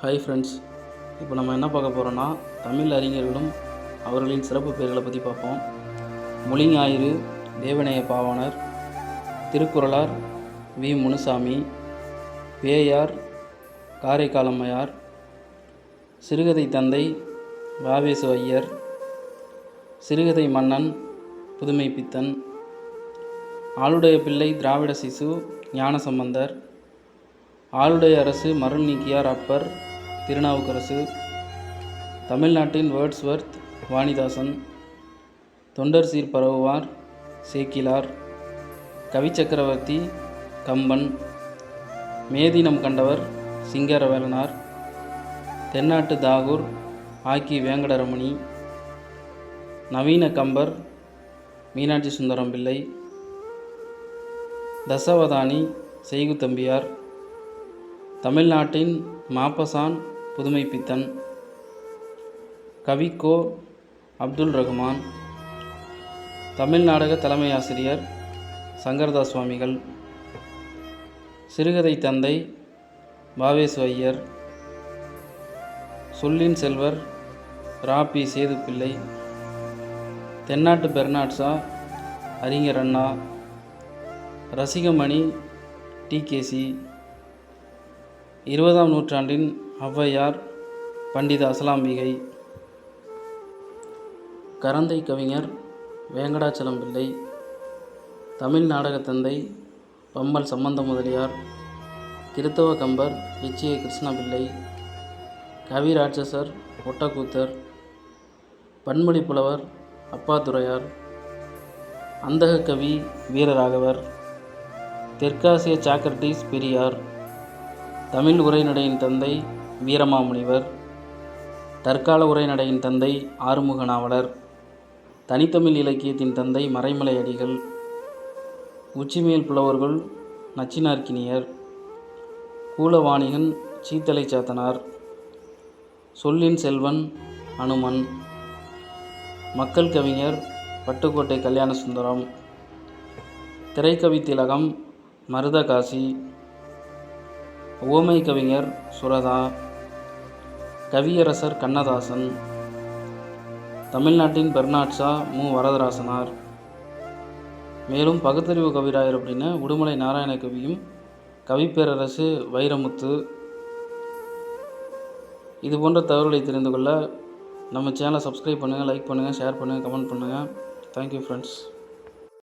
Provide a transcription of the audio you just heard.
Hi friends இப்போ நம்ம என்ன பார்க்க போகிறோன்னா தமிழ் அறிஞர்களும் அவர்களின் சிறப்பு பெயர்களை பற்றி பார்ப்போம். மொழிஞாயிறு தேவநேய பாவாணர் திருக்குறளார் வி. முனுசாமி பேயார் காரைக்காலம்மையார் சிறுகதை தந்தை வாவேசு ஐயர் சிறுகதை மன்னன் புதுமை பித்தன் ஆளுடைய பிள்ளை திராவிட சிசு ஞானசம்பந்தர் ஆளுடைய அரசு மருள் நீக்கியார் அப்பர் திருநாவுக்கரசு தமிழ்நாட்டின் வேர்ட்ஸ்வர்த் வாணிதாசன் தொண்டர் சீர் பரவுவார் சேக்கிலார் கவிச்சக்கரவர்த்தி கம்பன் மேதினம் கண்டவர் சிங்கரவேலனார் தென்னாட்டு தாகூர் ஆக்கி வேங்கடரமணி நவீன கம்பர் மீனாட்சி சுந்தரம் பிள்ளை தசவதானி செய்குத்தம்பியார் தமிழ்நாட்டின் மாப்பசான் புதுமைப்பித்தன் கவிக்கோ அப்துல் ரகுமான் தமிழ் நாடக தலைமை ஆசிரியர் சங்கரதாஸ் சுவாமிகள் சிறுகதை தந்தை பாவேசு ஐயர் சொல்லின் செல்வர் ராபி சேதுப்பிள்ளை தென்னாட்டு பெர்னாட்ஸா அறிஞர் அண்ணா ரசிகமணி டிகேசி இருபதாம் நூற்றாண்டின் ஔவையார் பண்டித அசலாம்பிகை. கரந்தை கவிஞர் வேங்கடாச்சலம் பிள்ளை. தமிழ் நாடகத் தந்தை பம்மல் சம்பந்த முதலியார். கிறித்தவ கம்பர் எச். ஏ. கவி ராட்சசர் ஒட்டக்கூத்தர். பன்மொழி புலவர் அப்பாத்துரையார் அந்தக கவி வீரராகவர். தெற்காசிய சாக்ரட்டிஸ் பெரியார். தமிழ் உரைநடையின் தந்தை வீரமாமுனிவர் தற்கால உரைநடையின் தந்தை ஆறுமுக நாவலர் தனித்தமிழ் இலக்கியத்தின் தந்தை மறைமலை அடிகள் உச்சிமேல் புலவர்கள் நச்சினார்க்கினியர் கூலவாணிகன் சீத்தலை சாத்தனார் சொல்லின் செல்வன் அனுமன் மக்கள் கவிஞர் பட்டுக்கோட்டை கல்யாண சுந்தரம் திரைக்கவி திலகம் மருதகாசி ஓமை கவிஞர் சுரதா கவியரசர் கண்ணதாசன் தமிழ்நாட்டின் பெர்னாட்சா மு. வரதராசனார். மேலும் பகுத்தறிவு கவிராயர் அப்படின்னு உடுமலை நாராயண கவியும் கவிப்பேரரசு வைரமுத்து. இது போன்ற தகவல்களை தெரிந்து கொள்ள நம்ம சேனலை சப்ஸ்கிரைப் பண்ணுங்கள் லைக் பண்ணுங்கள் ஷேர் பண்ணுங்கள் கமெண்ட் பண்ணுங்கள் தேங்க்யூ ஃப்ரெண்ட்ஸ்